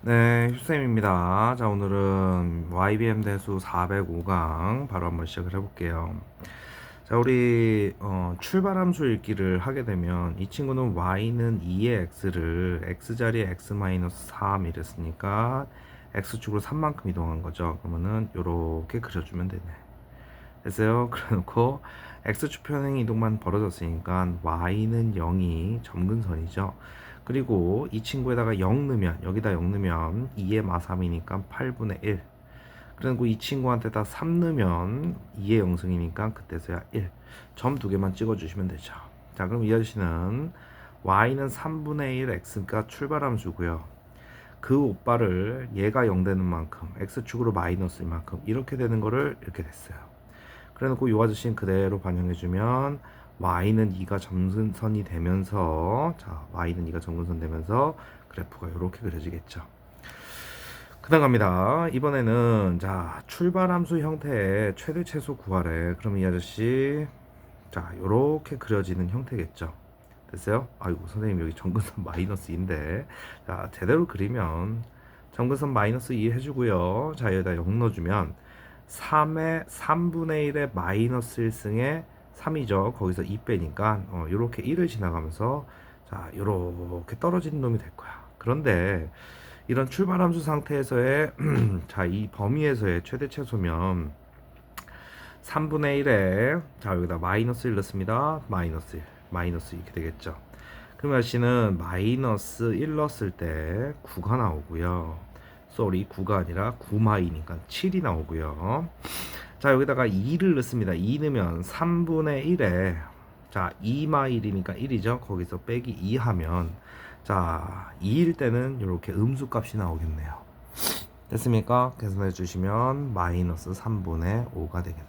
네, 휴쌤입니다. 자, 오늘은 YBM 대수 405강 바로 한번 시작을 해볼게요. 자, 우리 어, 출발함수 읽기를 하게 되면 이 친구는 y는 2의 x를 x 자리에 x-3 이랬으니까 x축으로 3만큼 이동한 거죠. 그러면은 요렇게 그려주면 되네. 됐어요? 그래놓고 x축 평행 이동만 벌어졌으니까 y는 0이 점근선이죠. 그리고 이 친구에다가 0 넣으면 여기다 0 넣으면 2의 마3이니까 8분의 1 그리고 이 친구한테다 3 넣으면 2의 영승이니까 그때서야 1 점 두 개만 찍어주시면 되죠. 자 그럼 이 아저씨는 y는 3분의 1 x가 출발함수고요. 그 오빠를 얘가 0 되는 만큼 x축으로 마이너스 만큼 이렇게 되는 거를 이렇게 됐어요. 그래 놓고 이 아저씨는 그대로 반영해주면 y는 2가 점근선이 되면서 자 y는 2가 점근선 되면서 그래프가 이렇게 그려지겠죠. 그 다음 갑니다. 이번에는 자 출발 함수 형태의 최대 최소 구하래. 그럼 이 아저씨 자 요렇게 그려지는 형태겠죠. 됐어요? 아이고 선생님 여기 점근선 마이너스 2인데. 자 제대로 그리면 점근선 마이너스 2 해주고요. 자 여기다 0 넣어주면 3의 3분의 1의 마이너스 1승에 3이죠. 거기서 2 빼니까 어, 요렇게 1을 지나가면서 자 요렇게 떨어지는 놈이 될 거야. 그런데 이런 출발함수 상태에서의 자 이 범위에서의 최대 최소면 3분의 1에 자 여기다 마이너스 1 넣습니다. 마이너스 1 마이너스 이렇게 되겠죠. 그러면 씨는 마이너스 1 넣었을 때 9가 나오고요. 쏘리 9가 아니라 9마이니까 7이 나오고요. 자 여기다가 2를 넣습니다. 2 넣으면 3분의 1에 자 2마일이니까 1이죠. 거기서 빼기 2 하면 자 2일 때는 이렇게 음수 값이 나오겠네요. 됐습니까? 계산해 주시면 마이너스 3분의 5가 되겠네.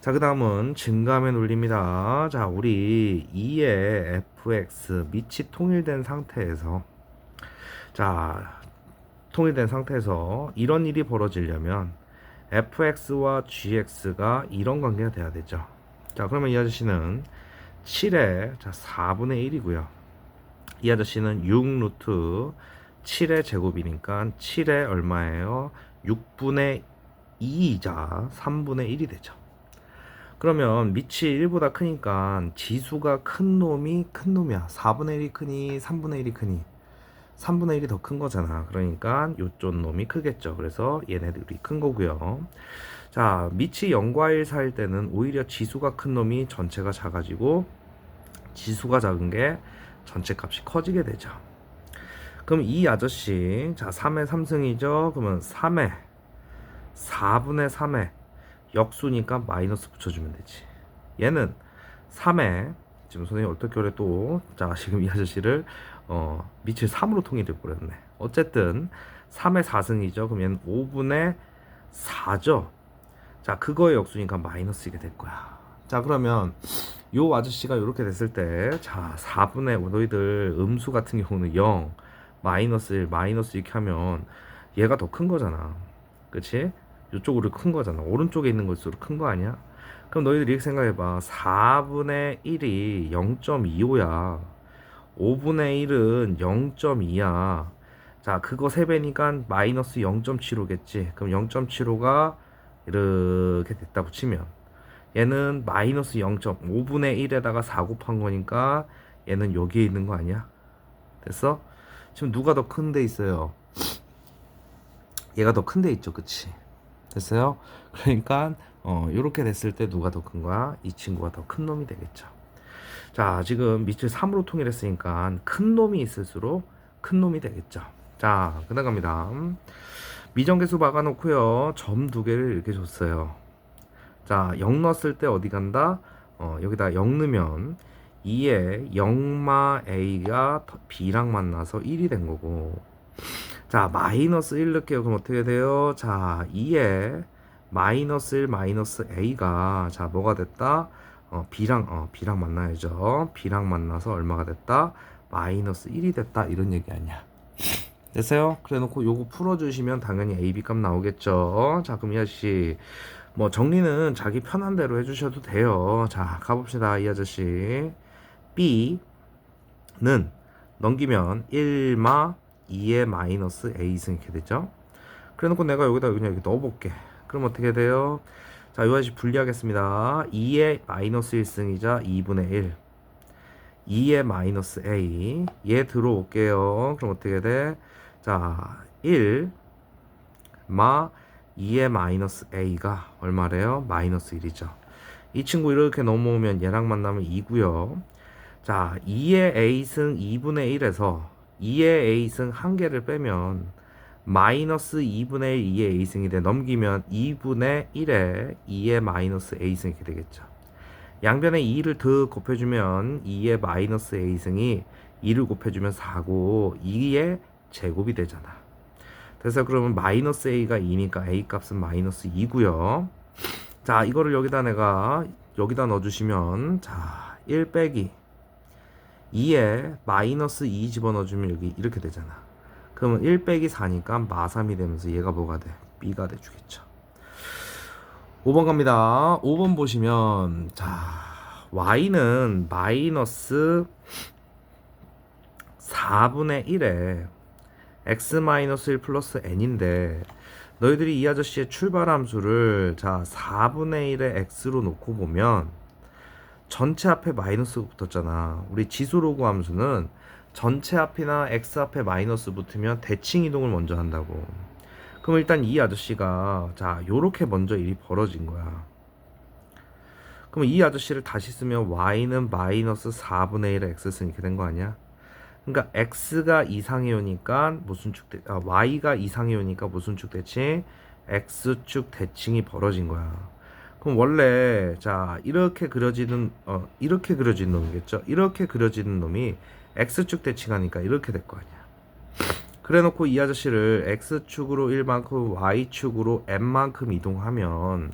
자 그 다음은 증감의 논리입니다. 자 우리 2의 fx 밑이 통일된 상태에서 자 통일된 상태에서 이런 일이 벌어지려면 fx와 gx가 이런 관계가 돼야 되죠. 자, 그러면 이 아저씨는 7의 자, 4분의 1이고요. 이 아저씨는 6 루트 7의 제곱이니까 7의 얼마예요? 6분의 2이자 3분의 1이 되죠. 그러면 밑이 1보다 크니까 지수가 큰 놈이 큰 놈이야. 4분의 1이 크니 3분의 1이 크니 3분의 1이 더 큰 거잖아. 그러니까 요쪽 놈이 크겠죠. 그래서 얘네들이 큰 거고요. 자, 밑이 0과 1 사이일 때는 오히려 지수가 큰 놈이 전체가 작아지고 지수가 작은 게 전체 값이 커지게 되죠. 그럼 이 아저씨, 자, 3의 3승이죠. 그러면 3의 4분의 3의 역수니까 마이너스 붙여주면 되지. 얘는 3의 지금 선생님 어떻게 그래 또, 자, 지금 이 아저씨를 어, 밑을 3으로 통일해 버렸네. 어쨌든 3의 4승이죠. 그럼 얘는 5분의 4죠. 자, 그거의 역수니까 마이너스 1이 될 거야. 자, 그러면 요 아저씨가 이렇게 됐을 때, 자, 4분의 5 너희들 음수 같은 경우는 0, 마이너스 1, 마이너스 이렇게 하면 얘가 더 큰 거잖아. 그치? 이쪽으로 큰 거잖아. 오른쪽에 있는 것으로 큰거 아니야? 그럼 너희들 이렇게 생각해봐. 4분의 1이 0.25야. 5분의 1은 0.2야. 자, 그거 3배니까 마이너스 0.75겠지. 그럼 0.75가 이렇게 됐다 붙이면 얘는 마이너스 0.5분의 1에다가 4 곱한 거니까 얘는 여기에 있는 거 아니야? 됐어? 지금 누가 더 큰 데 있어요? 얘가 더 큰 데 있죠, 그치? 됐어요? 그러니까 어, 이렇게 됐을 때 누가 더 큰 거야? 이 친구가 더 큰 놈이 되겠죠. 자, 지금 밑을 3으로 통일했으니까 큰 놈이 있을수록 큰 놈이 되겠죠. 자, 그다음 갑니다. 미정계수 박아놓고요. 점 두 개를 이렇게 줬어요. 자, 0 넣었을 때 어디 간다? 어, 여기다 0 넣으면 2에 0마 A가 B랑 만나서 1이 된 거고 자, 마이너스 1 넣을게요. 그럼 어떻게 돼요? 자, 2에 마이너스 1 마이너스 A가 자, 뭐가 됐다? 어, B랑 어, B랑 만나야죠. B랑 만나서 얼마가 됐다? 마이너스 1이 됐다. 이런 얘기 아니야. 됐어요? 그래 놓고 요거 풀어주시면 당연히 AB 값 나오겠죠. 자, 그럼 이 아저씨 뭐 정리는 자기 편한 대로 해주셔도 돼요. 자, 가봅시다. 이 아저씨 B는 넘기면 1마 2의 마이너스 a승 이렇게 되죠. 그래 놓고 내가 여기다 그냥 이렇게 넣어볼게. 그럼 어떻게 돼요? 자, 이 아저씨 분리하겠습니다. 2의 마이너스 1승이자 2분의 1. 2의 마이너스 a. 얘 들어올게요. 그럼 어떻게 돼? 자, 1 마 2의 마이너스 a가 얼마래요? 마이너스 1이죠. 이 친구 이렇게 넘어오면 얘랑 만나면 2고요. 자, 2의 a승 2분의 1에서 2의 a승 한 개를 빼면 마이너스 2분의 1 2의 a승이 돼 넘기면 2분의 1에 2의 마이너스 a승이 이렇게 되겠죠. 양변에 2를 더 곱해주면 2의 마이너스 a승이 2를 곱해주면 4고 2의 제곱이 되잖아. 그래서 그러면 마이너스 a가 2니까 a 값은 마이너스 2고요. 자 이거를 여기다 내가 여기다 넣어주시면 자 1 빼기 2에 마이너스 2 집어넣어주면 여기 이렇게 되잖아. 그러면 1 빼기 4니까 마3이 되면서 얘가 뭐가 돼? b가 돼 주겠죠. 5번 갑니다. 5번 보시면 자 y는 마이너스 4분의 1에 x-1 플러스 n인데 너희들이 이 아저씨의 출발 함수를 자 4분의 1의 x로 놓고 보면 전체 앞에 마이너스 붙었잖아. 우리 지수로그 함수는 전체 앞이나 x 앞에 마이너스 붙으면 대칭 이동을 먼저 한다고. 그럼 일단 이 아저씨가 자 요렇게 먼저 일이 벌어진 거야. 그럼 이 아저씨를 다시 쓰면 y는 마이너스 4분의 1의 x승 이렇게 된거 아니야? 그러니까 x가 이상해 오니까 무슨 축 대, 아, y가 이상해 오니까 무슨 축 대칭? x축 대칭이 벌어진 거야. 그럼 원래 자 이렇게 그려지는 어 이렇게 그려진 놈이겠죠. 이렇게 그려지는 놈이 x축 대칭하니까 이렇게 될 거 아니야. 그래 놓고 이 아저씨를 x축으로 1만큼 y축으로 n만큼 이동하면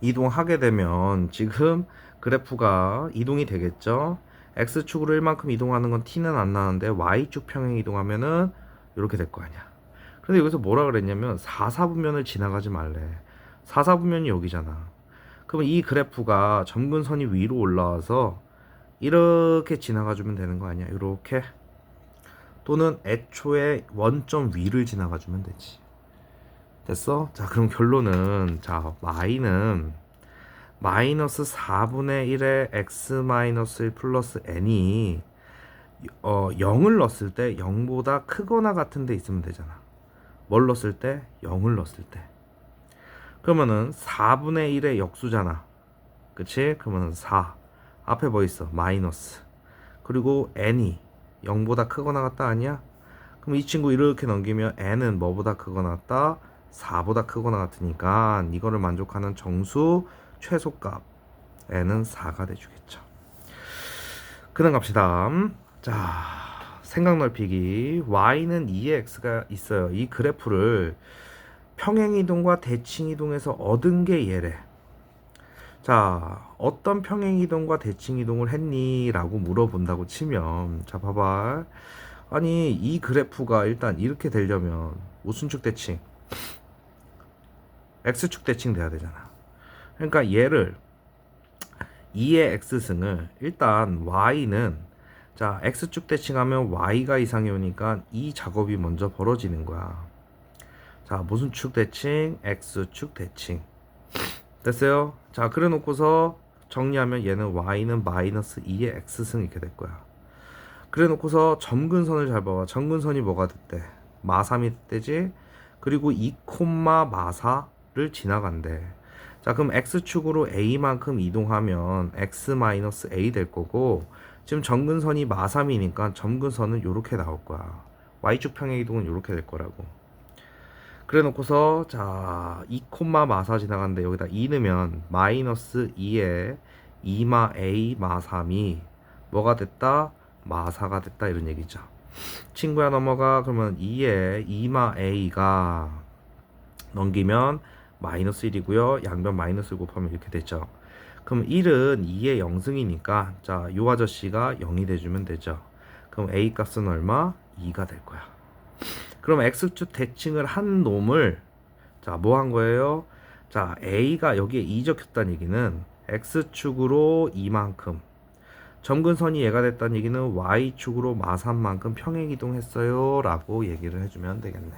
이동하게 되면 지금 그래프가 이동이 되겠죠. x축으로 1만큼 이동하는 건 t는 안 나는데 y축 평행 이동하면은 이렇게 될 거 아니야. 근데 여기서 뭐라 그랬냐면 4, 4분면을 지나가지 말래. 4, 4분면이 여기잖아. 그러면 이 그래프가 점근선이 위로 올라와서 이렇게 지나가 주면 되는 거 아니야. 이렇게 또는 애초에 원점 위를 지나가 주면 되지. 됐어? 자, 그럼 결론은 자, y는 마이너스 4분의 1의 x 마이너스 1 플러스 n이 어 0을 넣었을 때 0보다 크거나 같은 데 있으면 되잖아. 뭘 넣었을 때? 0을 넣었을 때. 그러면은 4분의 1의 역수잖아. 그치? 그러면은 4. 앞에 뭐 있어? 마이너스. 그리고 n이 0보다 크거나 같다 아니야? 그럼 이 친구 이렇게 넘기면 n은 뭐보다 크거나 같다? 4보다 크거나 같으니까 이거를 만족하는 정수 최소값 n은 4가 돼주겠죠. 그다음 갑시다. 자, 생각 넓히기 y는 2의 x가 있어요. 이 그래프를 평행 이동과 대칭 이동에서 얻은 게 얘래. 자, 어떤 평행 이동과 대칭 이동을 했니? 라고 물어본다고 치면, 자, 봐봐. 아니, 이 그래프가 일단 이렇게 되려면, 무슨 축 대칭? x축 대칭 돼야 되잖아. 그러니까 얘를 2의 x승을 일단 y는 자 x축 대칭하면 y가 이상이 오니까 이 작업이 먼저 벌어지는 거야. 자 무슨 축 대칭? x축 대칭. 됐어요? 자 그래 놓고서 정리하면 얘는 y는 마이너스 2의 x승 이렇게 될 거야. 그래 놓고서 점근선을 잘 봐봐. 점근선이 뭐가 됐대? 마3이 됐지? 그리고 2 마사를 지나간대. 자 그럼 x축으로 a만큼 이동하면 x-a 될 거고 지금 점근선이 마3이니까 점근선은 이렇게 나올 거야 y축 평행 이동은 이렇게 될 거라고 그래 놓고서 자 2, 마사 지나가는데 여기다 2 넣으면 마이너스 2에 2마 a 마3이 뭐가 됐다? 마사가 됐다 이런 얘기죠 친구야 넘어가 그러면 2에 2마 a가 넘기면 마이너스 1이고요. 양변 마이너스 곱하면 이렇게 되죠. 그럼 1은 2의 0승이니까 자, 요 아저씨가 0이 돼주면 되죠. 그럼 a 값은 얼마? 2가 될 거야. 그럼 x축 대칭을 한 놈을 자, 뭐 한 거예요? 자, a가 여기에 2 적혔다는 얘기는 x축으로 2만큼 점근선이 얘가 됐다는 얘기는 y축으로 마산만큼 평행 이동했어요 라고 얘기를 해주면 되겠네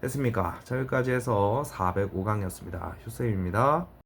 됐습니까? 자 여기까지 해서 405강이었습니다. 휴쌤입니다.